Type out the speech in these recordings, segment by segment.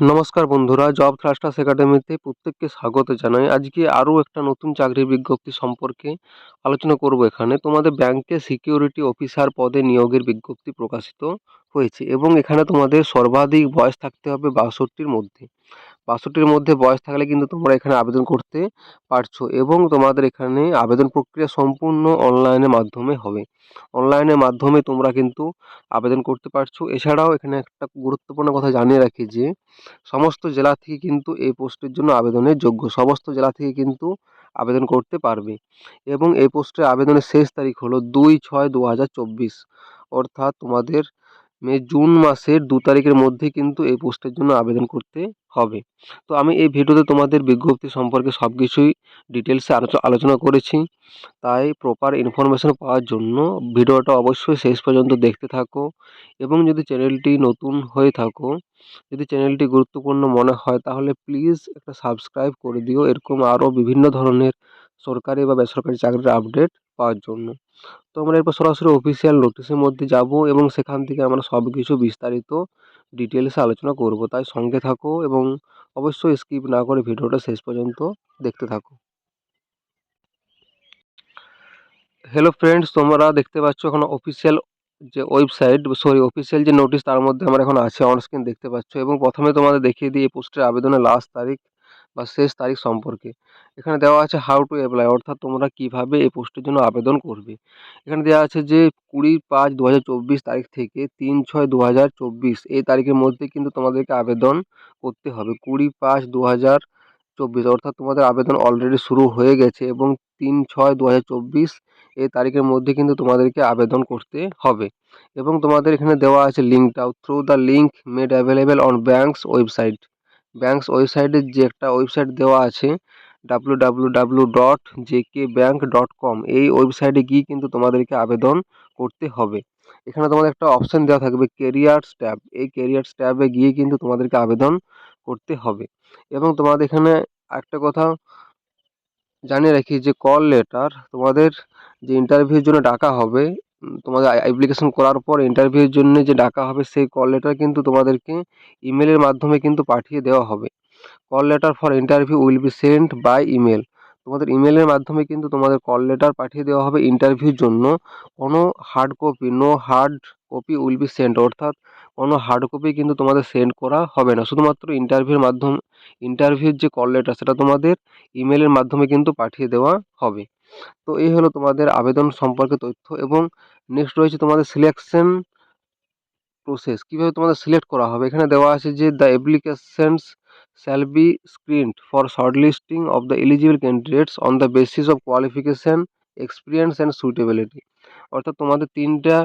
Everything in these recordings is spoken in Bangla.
নমস্কার বন্ধুরা জব থ্রাস্টার্স একাডেমিতে প্রত্যেককে স্বাগত জানাই। আজকে আরও একটা নতুন চাকরির বিজ্ঞপ্তি সম্পর্কে আলোচনা করব এখানে। তোমাদের ব্যাংকে সিকিউরিটি অফিসার পদে নিয়োগের বিজ্ঞপ্তি প্রকাশিত হয়েছে এবং এখানে তোমাদের সর্বাধিক বয়স থাকতে হবে বাষট্টির মধ্যে। বাষট্টির মধ্যে বয়স থাকলে কিন্তু তোমরা এখানে আবেদন করতে পারছ এবং তোমাদের এখানে আবেদন প্রক্রিয়া সম্পূর্ণ অনলাইনের মাধ্যমে হবে। অনলাইনের মাধ্যমে তোমরা কিন্তু আবেদন করতে পারছ। এছাড়াও এখানে একটা গুরুত্বপূর্ণ কথা জানিয়ে রাখি যে, সমস্ত জেলা থেকে কিন্তু এই পোস্টের জন্য আবেদনের যোগ্য। সমস্ত জেলা থেকে কিন্তু আবেদন করতে পারবে এবং এই পোস্টে আবেদনের শেষ তারিখ হলো দুই ছয় দু হাজার চব্বিশ। অর্থাৎ তোমাদের মে, জুন মাসের দু তারিখের মধ্যে কিন্তু এই পোস্টের জন্য আবেদন করতে হবে। তো আমি এই ভিডিওতে তোমাদের বিজ্ঞপ্তি সম্পর্কে সব কিছুই ডিটেলসে আলোচনা করেছি। তাই প্রপার ইনফরমেশন পাওয়ার জন্য ভিডিওটা অবশ্যই শেষ পর্যন্ত দেখতে থাকো এবং যদি চ্যানেলটি নতুন হয়ে থাকো, যদি চ্যানেলটি গুরুত্বপূর্ণ মনে হয় তাহলে প্লিজ একটা সাবস্ক্রাইব করে দিও। এরকম আরও বিভিন্ন ধরনের সরকারি বা বেসরকারি চাকরির আপডেট পাওয়ার জন্য। তো আমরা এরপর সরাসরি অফিসিয়াল নোটিশের মধ্যে যাব এবং সেখান থেকে আমরা সব কিছু বিস্তারিত ডিটেলসে আলোচনা করব। তাই সঙ্গে থাকো এবং অবশ্যই স্কিপ না করে ভিডিওটা শেষ পর্যন্ত দেখতে থাকো। হ্যালো ফ্রেন্ডস তোমরা দেখতে পাচ্ছ এখন অফিসিয়াল যে ওয়েবসাইট সরি অফিসিয়াল যে নোটিশ তার মধ্যে আমরা এখন আছে অন স্ক্রিন দেখতে পাচ্ছ। এবং প্রথমে তোমাদের দেখিয়ে দিই এই পোস্টের আবেদনের লাস্ট তারিখ। বা শেষ তারিখ সম্পর্কে। এখানে দেওয়া আছে হাউ টু অ্যাপ্লাই অর্থাৎ তোমরা কীভাবে এই পোস্টের জন্য আবেদন করবে। এখানে দেওয়া আছে যে কুড়ি পাঁচ দু তারিখ থেকে তিন ছয় দু এই তারিখের মধ্যে কিন্তু তোমাদেরকে আবেদন করতে হবে। কুড়ি পাঁচ দু চব্বিশ, অর্থাৎ তোমাদের আবেদন অলরেডি শুরু হয়ে গেছে এবং তিন ছয় দু এই তারিখের মধ্যে কিন্তু তোমাদেরকে আবেদন করতে হবে। এবং তোমাদের এখানে দেওয়া আছে লিঙ্কটাও through the link made available on banks website banks ওয়েবসাইটের যে একটা ওয়েবসাইট দেওয়া আছে W W W dot J K bank dot com এই ওয়েবসাইটে গিয়ে কিন্তু তোমাদেরকে আবেদন করতে হবে। এখানে তোমাদের একটা অপশান দেওয়া থাকবে কেরিয়ার্স ট্যাব, এই কেরিয়ার্স ট্যাবে গিয়ে কিন্তু তোমাদেরকে আবেদন করতে হবে। এবং তোমাদের এখানে একটা কথা জানিয়ে রাখি যে কল লেটার তোমাদের যে ইন্টারভিউর জন্য ডাকা হবে তোমাদের অ্যাপ্লিকেশন করার পর ইন্টারভিউয়ের জন্য যে ডাকা হবে সেই কল লেটার কিন্তু তোমাদেরকে ইমেলের মাধ্যমে কিন্তু পাঠিয়ে দেওয়া হবে। Call letter for interview will be send by email তোমাদের ইমেলের মাধ্যমে কিন্তু তোমাদের কল লেটার পাঠিয়ে দেওয়া হবে ইন্টারভিউর জন্য। কোনো hard copy no hard copy will be send অর্থাৎ কোনো হার্ড কপি কিন্তু তোমাদের সেন্ড করা হবে না। শুধুমাত্র ইন্টারভিউর মাধ্যম ইন্টারভিউর যে কল লেটার সেটা তোমাদের ইমেলের মাধ্যমে কিন্তু পাঠিয়ে দেওয়া হবে। তো এই হলো তোমাদের আবেদন সম্পর্কে তথ্য এবং নেক্সট রয়েছে তোমাদের সিলেকশন প্রসেস কীভাবে তোমাদের সিলেক্ট করা হবে? এখানে দেওয়া আছে যে the applications shall be screened for shortlisting of the eligible candidates on the basis of qualification experience and suitability অর্থাৎ তোমাদের তিনটা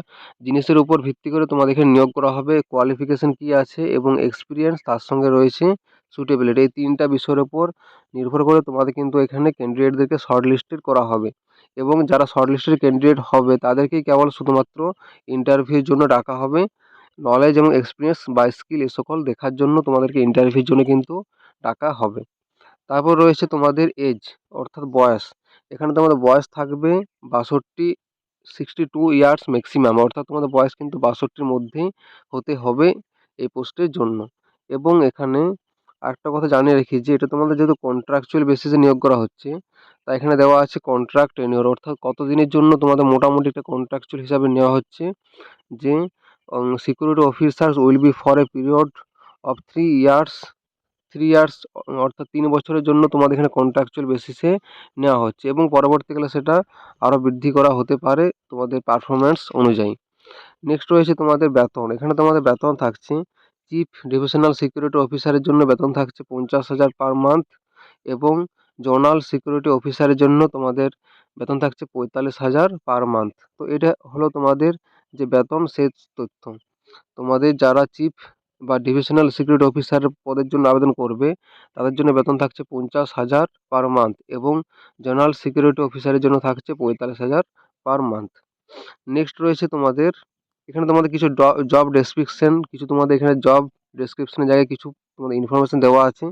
জিনিসের উপর ভিত্তি করে তোমাদের এখানে নিয়োগ করা হবে কোয়ালিফিকেশান কী আছে এবং এক্সপিরিয়েন্স তার সঙ্গে রয়েছে সুটেবিলিটি এই তিনটা বিষয়ের উপর নির্ভর করে তোমাদের কিন্তু এখানে ক্যান্ডিডেটদেরকে শর্ট লিস্টেড করা হবে এবং যারা শর্ট লিস্টেড ক্যান্ডিডেট হবে তাদেরকেই কেবল শুধুমাত্র ইন্টারভিউর জন্য ডাকা হবে। নলেজ এবং এক্সপিরিয়েন্স বা স্কিল এ সকল দেখার জন্য তোমাদেরকে ইন্টারভিউর জন্য কিন্তু ডাকা হবে। তারপর রয়েছে তোমাদের এজ অর্থাৎ বয়স। এখানে তোমাদের বয়স থাকবে বাষট্টি সিক্সটি টু ইয়ার্স ম্যাক্সিমাম অর্থাৎ তোমাদের বয়স কিন্তু বাষট্টির মধ্যেই হতে হবে এই পোস্টের জন্য। এবং এখানে আরেকটা কথা জানিয়ে রাখি যে, এটা তোমাদের যেহেতু কন্ট্রাকচুয়াল বেসিসে নিয়োগ করা হচ্ছে তাই এখানে দেওয়া আছে কন্ট্রাক্ট টেনিওর অর্থাৎ কত দিনের জন্য তোমাদের মোটামুটি একটা কন্ট্রাকচুয়াল হিসাবে নেওয়া হচ্ছে যে security officers will be for a period of three years three years অর্থাৎ তিন বছরের জন্য তোমাদের এখানে কন্ট্রাকচুয়াল বেসিসে নেওয়া হচ্ছে এবং পরবর্তীকালে সেটা আরও বৃদ্ধি করা হতে পারে তোমাদের পারফরম্যান্স অনুযায়ী। নেক্সট রয়েছে তোমাদের বেতন। এখানে তোমাদের বেতন থাকছে চিফ ডিভিশনাল সিকিউরিটি অফিসারের জন্য বেতন থাকছে পঞ্চাশ হাজার পার মান্থ এবং জোনাল সিকিউরিটি অফিসারের জন্য তোমাদের বেতন থাকছে পঁয়তাল্লিশ হাজার পার মান্থ তো এটা হলো তোমাদের যে বেতন, সে তথ্য। তোমাদের যারা চিফ বা ডিভিশনাল সিকিউরিটি অফিসার পদের জন্য আবেদন করবে। তাদের জন্য বেতন থাকছে পঞ্চাশ হাজার পার মান্থ এবং জেনারেল সিকিউরিটি অফিসারের জন্য থাকছে পঁয়তাল্লিশ হাজার পার মান্থ নেক্সট রয়েছে তোমাদের, এখানে তোমাদের কিছু জব ডেসক্রিপশন কিছু তোমাদের এখানে জব ডেসক্রিপশনের জায়গায় কিছু তোমাদের ইনফরমেশান দেওয়া আছে।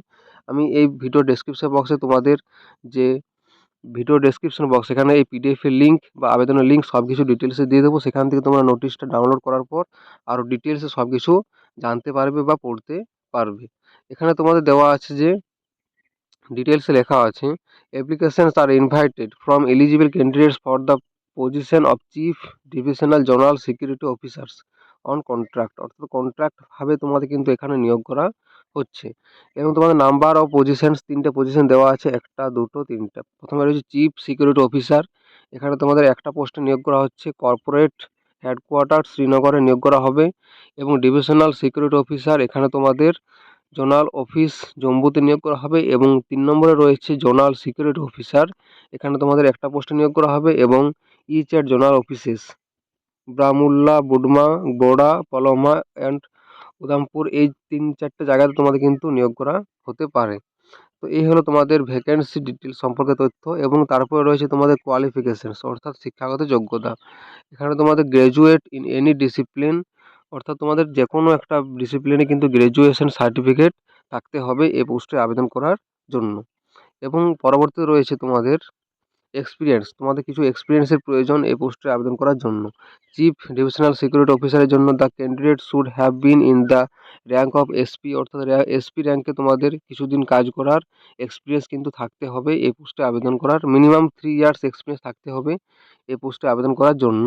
আমি এই ভিডিও ডেসক্রিপশন বক্সে তোমাদের যে ভিডিও ডেসক্রিপশন বক্স এখানে এই পিডিএফের লিঙ্ক বা আবেদনের লিঙ্ক সব কিছু ডিটেলসে দিয়ে দেবো। সেখান থেকে তোমরা নোটিশটা ডাউনলোড করার পর আরও ডিটেলসে সব কিছু জানতে পারবে বা পড়তে পারবে। এখানে তোমাদের দেওয়া আছে যে ডিটেলসে লেখা আছে applications are invited from eligible candidates for the position of chief divisional zonal security officers on contract অর্থাৎ কন্ট্রাক্টভাবে তোমাদের কিন্তু এখানে নিয়োগ করা হচ্ছে। এবং তোমাদের নাম্বার অফ পজিশনস তিনটে পজিশন দেওয়া আছে, একটা, দুটো, তিনটে। প্রথমে রয়েছে চিফ সিকিউরিটি অফিসার এখানে তোমাদের একটা পোস্টে নিয়োগ করা হচ্ছে কর্পোরেট হেডকোয়ার্টার শ্রীনগরে নিয়োগ করা হবে। এবং ডিভিশনাল সিকিউরিটি অফিসার এখানে তোমাদের জোনাল অফিস জম্মুতে নিয়োগ করা হবে। এবং তিন নম্বরে রয়েছে জোনাল সিকিউরিটি অফিসার এখানে তোমাদের একটা পোস্টে নিয়োগ করা হবে। এবং each at zonal offices Baramulla বুডমা বোড়া পলমা অ্যান্ড উদামপুর, এই তিন চারটে জায়গাতে তোমাদের কিন্তু নিয়োগ করা হতে পারে। তো এই হলো তোমাদের ভ্যাকেন্সি ডিটেল সম্পর্কে তথ্য এবং তারপরে রয়েছে তোমাদের কোয়ালিফিকেশানস অর্থাৎ শিক্ষাগত যোগ্যতা। এখানে তোমাদের গ্র্যাজুয়েট ইন এনি ডিসিপ্লিন অর্থাৎ তোমাদের যে কোনো একটা ডিসিপ্লিনে কিন্তু গ্র্যাজুয়েশন সার্টিফিকেট থাকতে হবে এই পোস্টে আবেদন করার জন্য। এবং পরবর্তীতে রয়েছে তোমাদের এক্সপিরিয়েন্স তোমাদের কিছু এক্সপিরিয়েন্সের প্রয়োজন এই পোস্টে আবেদন করার জন্য। চিফ ডিভিশনাল সিকিউরিটি অফিসারের জন্য the candidate should have been in the rank of SP অর্থাৎ এসপি র্যাঙ্কে তোমাদের কিছুদিন কাজ করার এক্সপিরিয়েন্স কিন্তু থাকতে হবে এই পোস্টে আবেদন করার। মিনিমাম থ্রি ইয়ার্স এক্সপিরিয়েন্স থাকতে হবে এই পোস্টে আবেদন করার জন্য।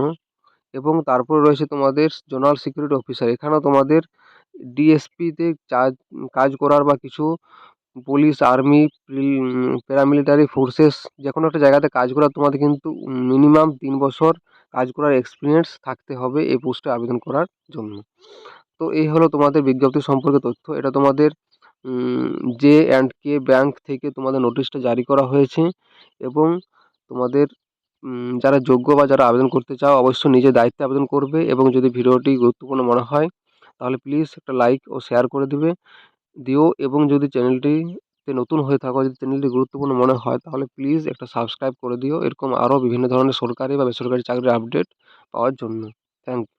এবং তারপরে রয়েছে তোমাদের জোনাল সিকিউরিটি অফিসার এখানেও তোমাদের ডিএসপিতে চার্জ কাজ করার বা কিছু পুলিশ, আর্মি প্যারামিলিটারি ফোর্সেস যে কোনো একটা জায়গাতে কাজ করার, তোমাদের কিন্তু মিনিমাম তিন বছর কাজ করার এক্সপিরিয়েন্স থাকতে হবে এই পোস্টে আবেদন করার জন্য। তো এই হলো তোমাদের বিজ্ঞপ্তি সম্পর্কে তথ্য। এটা তোমাদের জে অ্যান্ড কে ব্যাংক থেকে তোমাদের নোটিশটা জারি করা হয়েছে এবং তোমাদের যারা যোগ্য বা যারা আবেদন করতে চাও অবশ্যই নিজের দায়িত্বে আবেদন করবে এবং যদি ভিডিওটি গুরুত্বপূর্ণ মনে হয় তাহলে প্লিজ একটা লাইক ও শেয়ার করে দিবে। দিও এবং যদি চ্যানেলটিতে নতুন হয়ে থাকো, যদি চ্যানেলটি গুরুত্বপূর্ণ মনে হয়, তাহলে প্লিজ একটা সাবস্ক্রাইব করে দিও। এরকম আরও বিভিন্ন ধরনের সরকারি বা বেসরকারি চাকরির আপডেট পাওয়ার জন্য। Thank you